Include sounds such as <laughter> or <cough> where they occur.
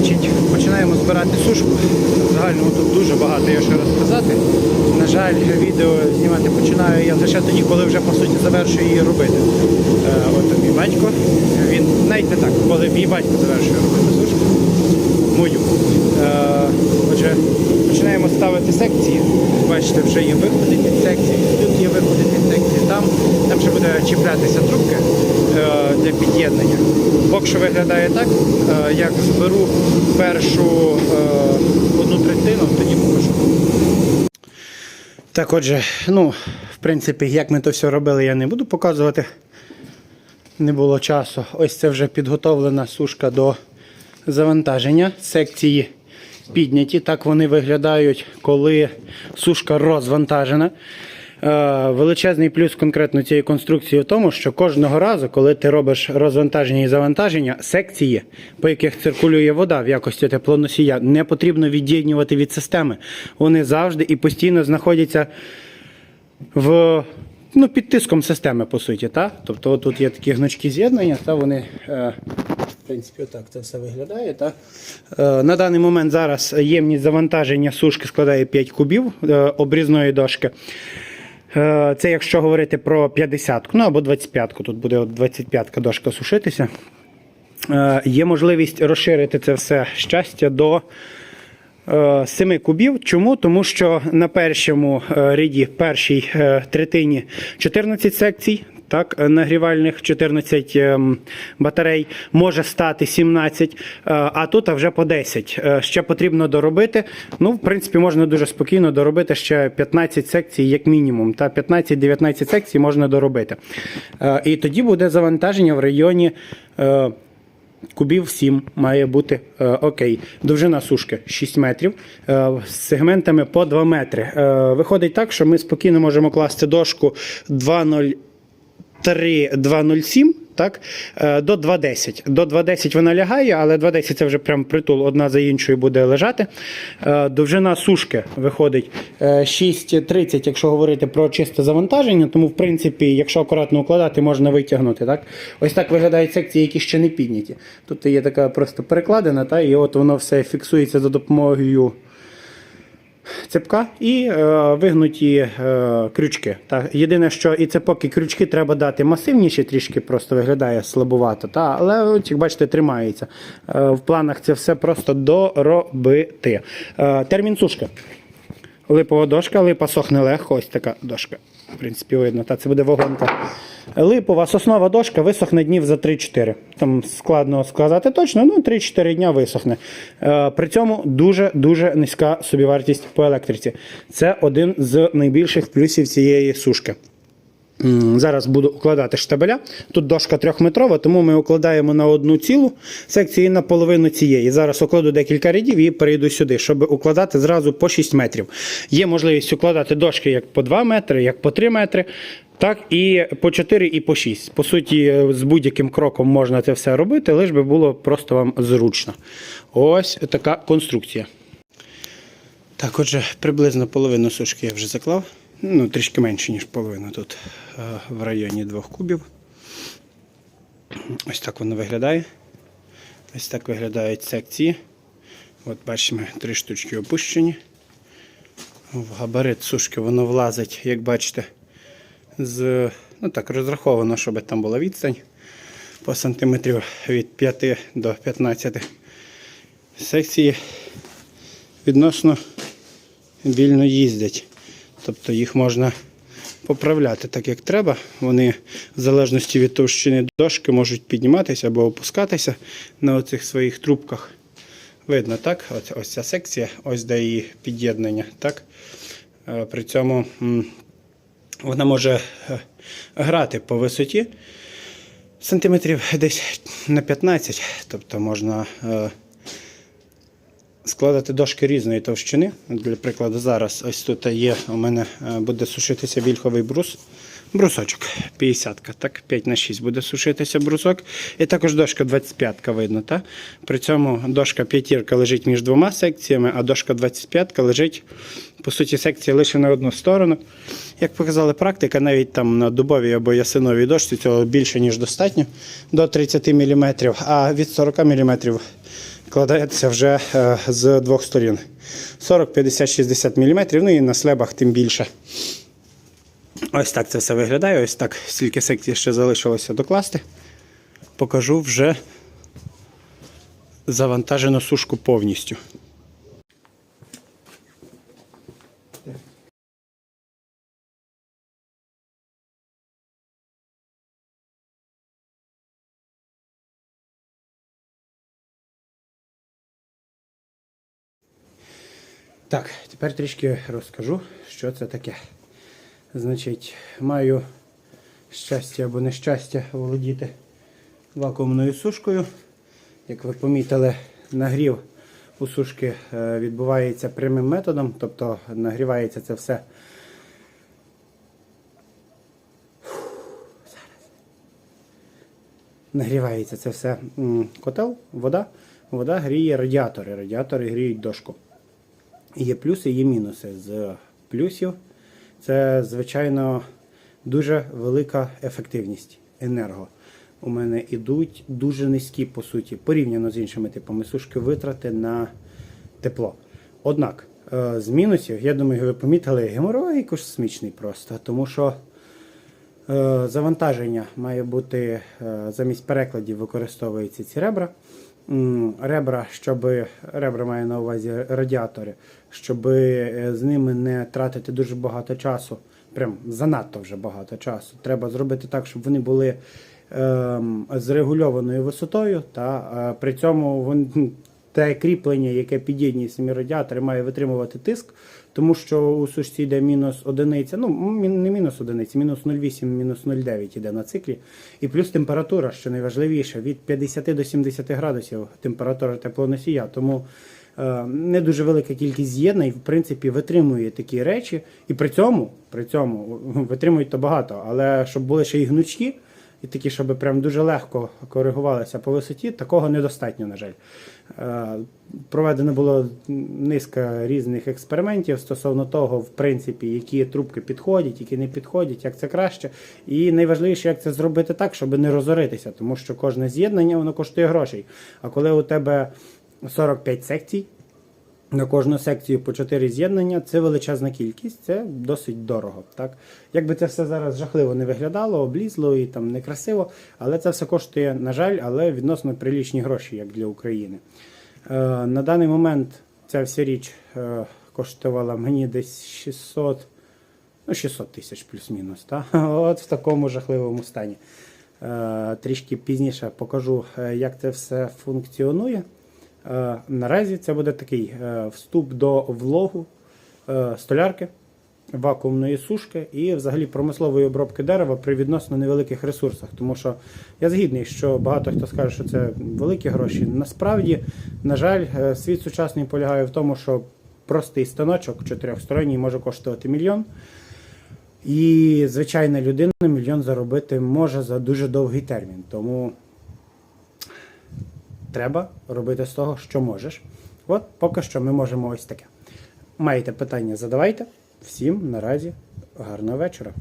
Значить, починаємо збирати сушку. В загальному тут дуже багато є що розказати. На жаль, відео знімати починаю я лише тоді, коли вже по суті завершую її робити. Е, от мій батько, він навіть не так, коли мій батько завершує робити сушку. Мою. Е, отже, починаємо ставити секції. Бачите, вже є виходи від секції, тут є виходи від секції, там, там ще буде чіплятися трубки е, для під'єднання. Поки що виглядає так. Е, як зберу першу е, одну третину, тоді покажу. Так, отже, ну, в принципі, як ми то все робили, я не буду показувати. Не було часу. Ось це вже підготовлена сушка до завантаження. Секції підняті. Так вони виглядають, коли сушка розвантажена. Е, Величезний плюс конкретно цієї конструкції в тому, що кожного разу, коли ти робиш розвантаження і завантаження, секції, по яких циркулює вода в якості теплоносія, не потрібно від'єднювати від системи. Вони завжди і постійно знаходяться в, ну, під тиском системи, по суті. Та? Тобто тут є такі гнучки з'єднання, та вони, е, в принципі, отак це все виглядає. Та? Е, на даний момент зараз ємність завантаження сушки складає 5 кубів е, обрізної дошки. Е, Це якщо говорити про 50 ну або 25-ку, тут буде 25-ка дошка сушитися. Е, Є можливість розширити це все щастя до е, 7 кубів. Чому? Тому що на першому е, ряді, першій е, третині 14 секцій. Так, е, нагрівальних 14 ем, батарей може стати 17, е, а тут а вже по 10. Е, Ще потрібно доробити. Ну, в принципі, можна дуже спокійно доробити ще 15 секцій, як мінімум. Та 15-19 секцій можна доробити. І тоді буде завантаження в районі. Кубів 7 має бути е, окей. Довжина сушки 6 метрів е, з сегментами по 2 метри. Е, виходить так, що ми спокійно можемо класти дошку 2,03, 2,07 так, е, до 2,10. До 2,10 вона лягає, але 2,10 це вже прям притул одна за іншою буде лежати. Е, довжина сушки виходить е, 6,30, якщо говорити про чисте завантаження, тому в принципі, якщо акуратно укладати, можна витягнути. Так? Ось так виглядають секції, які ще не підняті. Тут є така просто перекладина, та, і от воно все фіксується за допомогою цепка і е, вигнуті е, крючки. Та. Єдине, що і цепок, і крючки треба дати масивніші, трішки просто виглядає слабувато. Та. Але, як бачите, тримається. Е, в планах це все просто доробити. Е, термін сушки. Липова дошка, липа сохне легко, ось така дошка. В принципі, видно, та це буде вагонка. Липова соснова дошка висохне днів за 3-4. Там складно сказати точно, ну 3-4 дня висохне. Е, при цьому дуже-дуже низька собівартість по електриці. Це один з найбільших плюсів цієї сушки. Зараз буду укладати штабеля. Тут дошка трьохметрова, тому ми укладаємо на одну цілу секцію і на половину цієї. Зараз укладу декілька рядів і перейду сюди, щоб укладати зразу по 6 метрів. Є можливість укладати дошки як по 2 метри, як по 3 метри. Так, і по 4, і по 6. По суті, з будь-яким кроком можна це все робити, лише би було просто вам зручно. Ось така конструкція. Так, отже, приблизно половину сушки я вже заклав. Ну, трішки менше, ніж половина тут е, в районі 2 кубів. Ось так воно виглядає. Ось так виглядають секції. От бачимо, три штучки опущені. В габарит сушки воно влазить, як бачите, з, ну так, розраховано, щоб там була відстань по сантиметрів від 5 до 15. Секції відносно вільно їздять. Тобто їх можна поправляти так, як треба. Вони в залежності від товщини дошки можуть підніматися або опускатися на оцих своїх трубках. Видно, так? Ось, ось ця секція, ось де її під'єднання. Так? Е, При цьому вона може е, грати по висоті сантиметрів десь на 15, тобто можна. Складати дошки різної товщини. Для прикладу, зараз ось тут є у мене е, буде сушитися вільховий брус. Брусочок 50 так 5 на 6 буде сушитися брусок. І також дошка 25 видно. Та? При цьому дошка п'ятірка лежить між двома секціями, а дошка 25 лежить, по суті, секція лише на одну сторону. Як показала практика, навіть там на дубовій або ясиновій дошці цього більше, ніж достатньо, до 30 мм, а від 40 мм кладається вже е, з двох сторін. 40, 50, 60 мм, ну і на слебах тим більше. Ось так це все виглядає. Ось так, стільки секцій ще залишилося докласти. Покажу вже завантажену сушку повністю. Так, тепер трішки розкажу, що це таке. Значить, маю щастя або нещастя володіти вакуумною сушкою. Як ви помітили, нагрів у сушки е, відбувається прямим методом, тобто нагрівається це все. Нагрівається це все котел, вода. Вода гріє радіатори. Радіатори гріють дошку. Є плюси, є мінуси. З плюсів це, звичайно, дуже велика ефективність енерго. У мене йдуть дуже низькі, по суті, порівняно з іншими типами сушки, витрати на тепло. Однак, е, з мінусів, я думаю, ви помітили, геморрой космічний просто, тому що Е, Завантаження має бути е, замість перекладів використовуються ці ребра. Ребра, щоб ребра має на увазі радіатори, щоб е, з ними не тратити дуже багато часу, прям занадто вже багато часу. Треба зробити так, щоб вони були ем, з регульованою висотою, та е, при цьому вони, те кріплення, яке під'єднує самі радіатори, має витримувати тиск, тому що у сушці йде мінус одиниця, ну не мінус одиниця, мінус 0,8, мінус 0,9 йде на циклі. І плюс температура, що найважливіше, від 50 до 70 градусів температура теплоносія. Тому е, не дуже велика кількість з'єднань, в принципі, витримує такі речі. І при цьому, при цьому витримують то багато, але щоб були ще й гнучкі, і такі, щоб прям дуже легко коригувалися по висоті, такого недостатньо, на жаль. Е, Проведено було низка різних експериментів стосовно того, в принципі, які трубки підходять, які не підходять, як це краще. І найважливіше, як це зробити так, щоб не розоритися, тому що кожне з'єднання воно коштує грошей. А коли у тебе 45 секцій, на кожну секцію по 4 з'єднання це величезна кількість, це досить дорого. Так? Якби це все зараз жахливо не виглядало, облізло і там некрасиво, але це все коштує, на жаль, але відносно прилічні гроші, як для України. Е, на даний момент ця вся річ е, коштувала мені десь 600, ну 600 тисяч плюс-мінус. <laughs> От в такому жахливому стані. Е, трішки пізніше покажу, е, як це все функціонує. Е, Наразі це буде такий е, вступ до влогу е, столярки, вакуумної сушки і взагалі промислової обробки дерева при відносно невеликих ресурсах. Тому що я згідний, що багато хто скаже, що це великі гроші. Насправді, на жаль, світ сучасний полягає в тому, що простий станочок чотирьохсторонній може коштувати мільйон. І звичайна людина мільйон заробити може за дуже довгий термін. Тому треба робити з того, що можеш. От поки що ми можемо ось таке. Маєте питання, задавайте. Всім наразі гарного вечора.